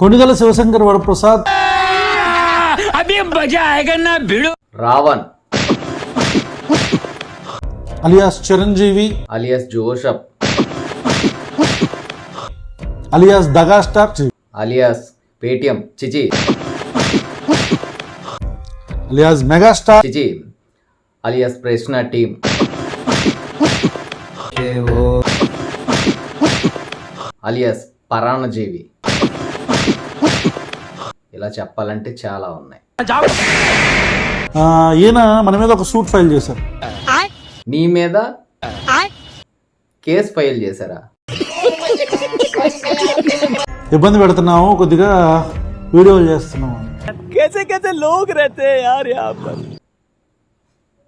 Konidela Sivashankar Varaprasad Ravan alias Chiranjeevi alias Joseph alias దగా star alias Paytm చిచి alias megastar చిచి alias ప్రశ్న team alias పరాణజీవి ఇలా చెప్పాలంటే చాలా ఉన్నాయి. ఈయన మన మీద ఒక సూట్ ఫైల్ చేశారు. నీ మీద కేసు ఫైల్ చేశారా? ఇబ్బంది పెడుతున్నాము కొద్దిగా వీడియోలు చేస్తున్నాము.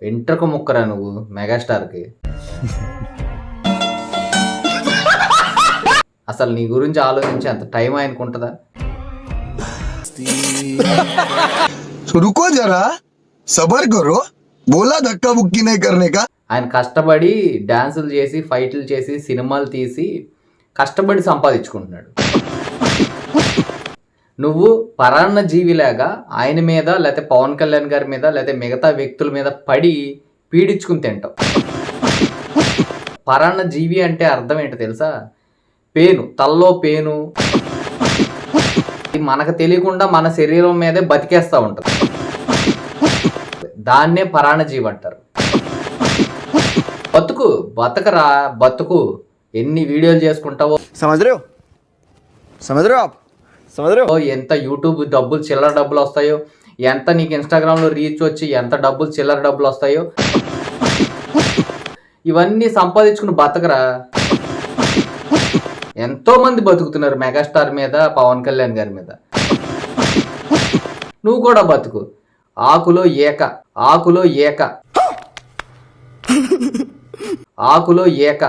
వెంట్రకు ముక్కరా నువ్వు మెగాస్టార్కి? అసలు నీ గురించి ఆలోచించి అంత టైం ఆయనకుంటుందా तो रुको जरा सबर करो बोला धक्का बुक्की नहीं करने का ఆయన కష్టపడి డ్యాన్సులు చేసి ఫైట్లు చేసి సినిమాలు తీసి కష్టపడి సంపాదించుకుంటున్నాడు నువ్వు పరాన్న జీవిలాగా ఆయన మీద లేకపోతే పవన్ కళ్యాణ్ గారి మీద లేకపోతే మిగతా వ్యక్తుల మీద పడి పీడించుకుని తింటావు పరాన్న జీవి అంటే అర్థం ఏంటో తెలుసా పేను తల్లో పేను ఇది మనకు తెలియకుండా మన శరీరం మీదే బతికేస్తూ ఉంటుంది. దాన్నే పరాణజీవి అంటారు. బతుకు బతకరా బతుకు. ఎన్ని వీడియోలు చేసుకుంటావో. ఓ ఎంత యూట్యూబ్ డబ్బులు చిల్లర డబ్బులు వస్తాయో. ఎంత నీకు ఇన్స్టాగ్రామ్లో రీచ్ వచ్చి ఎంత డబ్బులు చిల్లర డబ్బులు వస్తాయో. ఇవన్నీ సంపాదించుకుని బతకరా. ఎంతో మంది బతుకుతున్నారు మెగాస్టార్ మీద పవన్ కళ్యాణ్ గారి మీద. నువ్వు కూడా బతుకు. ఆకులో ఏక ఆకులో ఏక. ఆకులో ఏక.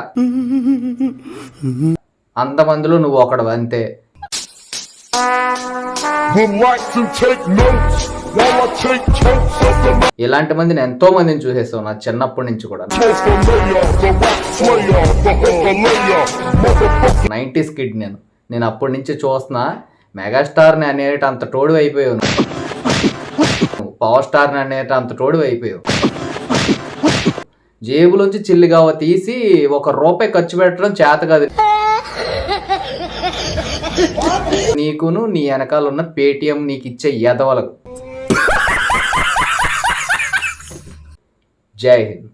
అంతమందిలో నువ్వు ఒకడు అంతే ఇలాంటి మందిని ఎంతో మందిని చూసేస్తాం నా చిన్నప్పటి నుంచి కూడా. నైంటీస్ కిడ్ నేను. నేను అప్పటి నుంచి చూస్తున్నా మెగాస్టార్ని అనేట అంత టోడు అయిపోయావు నువ్వు. పవర్ స్టార్ని అనేట అంత టోడు అయిపోయావు. జేబులోంచి చిల్లిగావ తీసి ఒక రూపాయి ఖర్చు పెట్టడం చేత కాదు. నీకును నీ వెనకాల ఉన్న పేటిఎం నీకు ఇచ్చే ఎదవలకు Jair